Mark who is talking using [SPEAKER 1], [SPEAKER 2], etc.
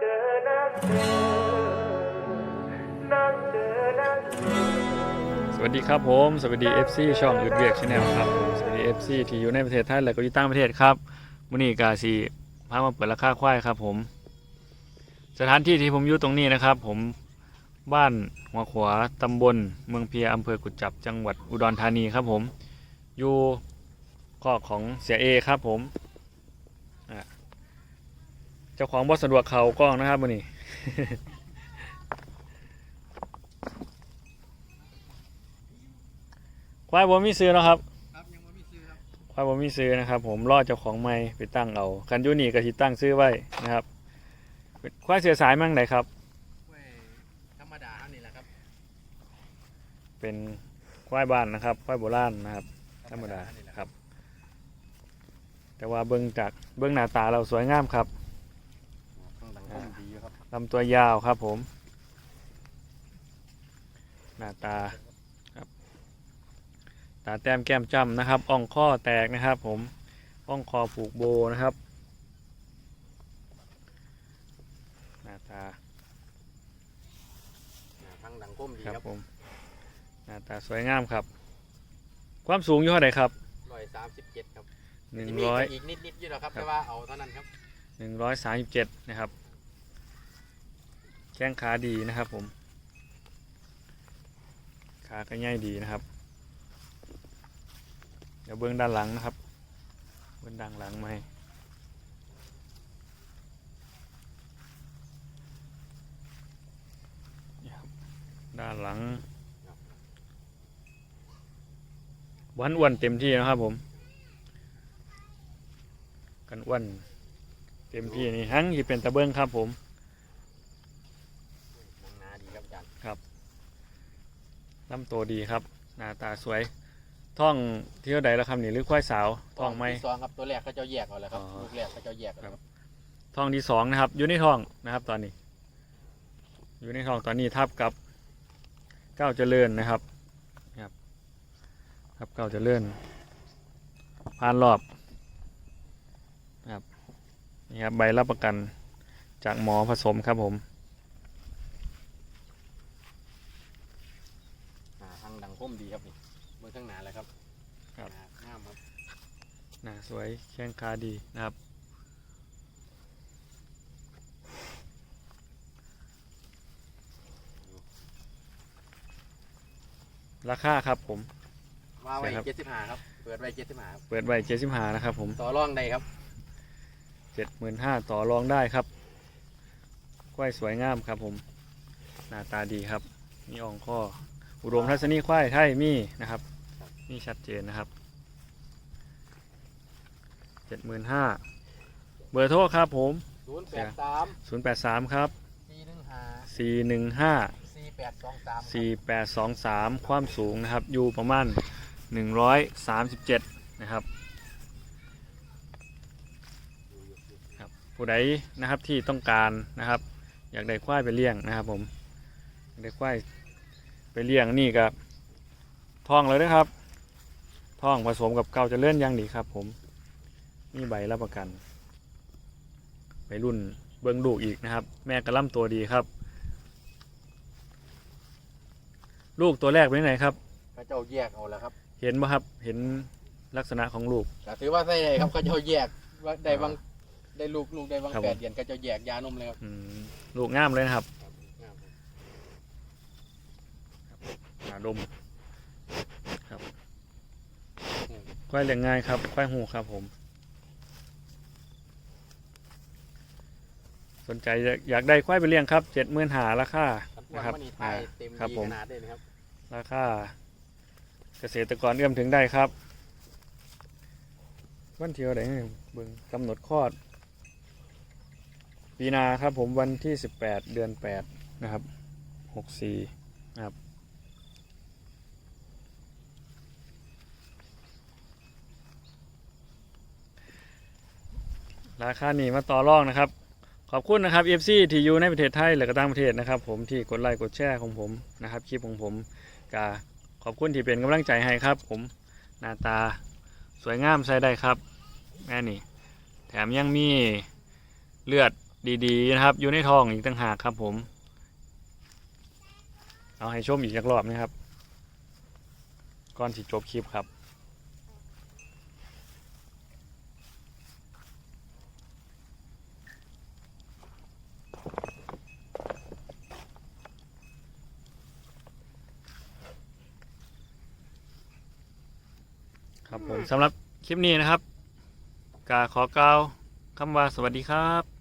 [SPEAKER 1] เจอนั่งเจอนั่งเจอนั่งเจอ
[SPEAKER 2] สวัสดีครับผม สวัสดี FC ช่องอึดเวียกชาแนลครับผมสวัสดี FC ที่อยู่ในประเทศไทยและก็อยู่ต่างประเทศครับมื้อนี้กาสีพามาเปิดราคาควายครับผม สถานที่ที่ผมอยู่ตรงนี้นะครับ ผมบ้านหัวขวาตำบลเมืองเพียอำเภอกุจจับจังหวัดอุดรธานีครับผม อยู่ข้อของเสียเอครับผม จ้าของบ่สะดวกเขากล้องนะครับมื้อนี้ควายบ่มีซื้อเนาะครับ
[SPEAKER 3] ครับยังไม่มีซื้อครับ
[SPEAKER 2] ควายบ่มีซื้อนะครับ ผมรอเจ้าของใหม่ไปตั้งเอาคันอยูนี่ก็สิตั้งซื้อไว้นะครับเป็นควายเสือสายมั่งไหนครับ
[SPEAKER 3] กล้วยธรรมดานี่แหละครับ
[SPEAKER 2] เป็นควายบ้านนะครับควายโบราณนะครับ ธรรมดา
[SPEAKER 3] นี่แหละ
[SPEAKER 2] ครับ แต่ว่าเบื้องจากเบื้องหน้าตาเราสวยงามครับ
[SPEAKER 3] ข้างหลังก็ดีอยู่ครับ
[SPEAKER 2] ลำตัวยาวครับผม หน้าตาครับ ตาแต้มแก้มจ้ำนะครับ อ่องข้อแตกนะครับ ผม อ่องคอผูกโบนะครับ หน้าตา
[SPEAKER 3] ข้างหลังก้มดี
[SPEAKER 2] ครับ
[SPEAKER 3] ครับ
[SPEAKER 2] ผม หน้าตาสวยงามครับ ความสูงอยู่เท่าไหร่ครับ
[SPEAKER 3] ร้อยสามสิบเจ็ดครับ
[SPEAKER 2] หนึ่ง
[SPEAKER 3] จะมี
[SPEAKER 2] ร้อย
[SPEAKER 3] อีกนิดนิดๆอยู่หรอกครับ
[SPEAKER 2] ครับ
[SPEAKER 3] แต่ว่าเอาเท่านั้นครับ
[SPEAKER 2] หนึ่งร้อยสามสิบเจ็ดนะครับแข้งขาดีนะครับผม ขาก็ง่ายดีนะครับ เดี๋ยวเบื้องด้านหลังนะครับ เบื้องด้านหลังไหมด้านหลัง วันอ้วนเต็มที่นะครับผม กันอ้วนเต็มที่นี่หังที่เป็นตะเบิ้งครับผม
[SPEAKER 3] นางนาดีครับอาจารย์
[SPEAKER 2] ลำตัวดีครับ หน้าตาสวย ท่องเที่ยวใดแล้วครับนี่หรือควายสาวท่องไหม
[SPEAKER 3] ที่สองครับตัวแรกเขาเจ้าแยกเอาแล้วครับ
[SPEAKER 2] อ๋อ
[SPEAKER 3] ลูกแรกเขาเจ้าแยกเอาแล้วครับ
[SPEAKER 2] ท่องที่สองนะครับ อยู่ในท้องนะครับ ตอนนี้ อยู่ในท้องตอนนี้ทับกับเก้าวเจริญนะครับนะครับทับเก้าวเจริญผ่านรอบนะครับนี่ครับใบรับประกันจากหมอผสมครับผม
[SPEAKER 3] อ่าข้างหลังก้ มดีครับนี่เมื่อข้างหน้าแล้วครับ
[SPEAKER 2] ครับ
[SPEAKER 3] หน้าหน้าครับ
[SPEAKER 2] หน้าสวยแข้งขาดีนะครับ ราคาครับผม
[SPEAKER 3] ว่าไว้
[SPEAKER 2] ใช่ครับ
[SPEAKER 3] เจ็ดสิบห้าครับเปิดไว้เจ็ดสิบห้าครับ
[SPEAKER 2] เปิดไว้เจ็ดสิบห้านะครับผม
[SPEAKER 3] ต่อรองได้ครับ
[SPEAKER 2] เจ็ดหมื่นห้าต่อรองได้ครับควายสวยงามครับผม หน้าตาดีครับ มีอ่องข้อ อุดมทัศนีควายไทยมีนะครับมีชัดเจนนะครับเจ็ดหมื่นห้าเบอร์โทรครับผม
[SPEAKER 3] ศูนย์แปดสาม
[SPEAKER 2] ศูนย์แปดสามครับ
[SPEAKER 3] สี่หนึ่งห้า
[SPEAKER 2] สี่หนึ่งห้า
[SPEAKER 3] สี่แปดสองสาม
[SPEAKER 2] สี่แปดสองสามความสูงนะครับ อยู่ประมาณหนึ่งร้อยสามสิบเจ็ดนะครับครับผู้ใดนะครับที่ต้องการนะครับ อยากได้ควายไปเลี้ยงนะครับผมอยากได้ควาย ไปเลี้ยงนี่กับท่องเลยนะครับท่องผสมกับเกาเจะเลื่อนอยังดีครับ ผมมีใบรับประกัน ไปรุ่นเบิ้งลูกอีกนะครับ แม่กระล่ำตัวดีครับ ลูกตัวแรกเป็นไงครับ
[SPEAKER 3] เขาเจ้าแยกเอาแล้วครับ
[SPEAKER 2] เห็นไหมครับเห็นลักษณะของลูก
[SPEAKER 3] ก็ถือว่าใส่ได้ครับเขาเจ้าแยกว่าได้บางได้ลูกลูกได้บาง
[SPEAKER 2] ครับ
[SPEAKER 3] แป
[SPEAKER 2] ผ
[SPEAKER 3] ด
[SPEAKER 2] ม
[SPEAKER 3] เดือนเขาเจ้าแยกยานมเลยครับ
[SPEAKER 2] อืมลูกงามเลยนะครับ
[SPEAKER 3] ครับ
[SPEAKER 2] หา ดมครับควายเลี้ยงง่ายครับควายหูครับผม สนใจอยากอยากได้ควายไปเลี้ยงครับเจ็ดหมื่นหาราคา
[SPEAKER 3] ครับ
[SPEAKER 2] นะครับ
[SPEAKER 3] วันนี้ไทยเต็ม
[SPEAKER 2] ครับ
[SPEAKER 3] ดี
[SPEAKER 2] ผม
[SPEAKER 3] ขนาดเลยนะครับ
[SPEAKER 2] ราคาเกษตรกรเอื้อมถึงได้ครับ วันที่เท่าไหร่เบิ่งกำหนดคลอด ปีนาครับผมวันที่18เดือน8นะครับ64นะครับ ราคานี้มาต่อรองนะครับ ขอบคุณนะครับ FC ที่อยู่ในประเทศไทยและก็ต่างประเทศนะครับ ผมที่กดไลค์กดแชร์ของผมนะครับคลิปของผมกาขอบคุณที่เป็นกำลังใจให้ครับ ผมหน้าตาสวยงามใส่ได้ครับแม่นี่แถมยังมีเลือดดีๆนะครับ อยู่ในท้องอีกต่างหากครับผม เอาให้ชมอีกสักรอบนะครับ ก่อนสิจบคลิปครับ ครับผมสำหรับคลิปนี้นะครับกาขอกล่าวคำว่าสวัสดีครับ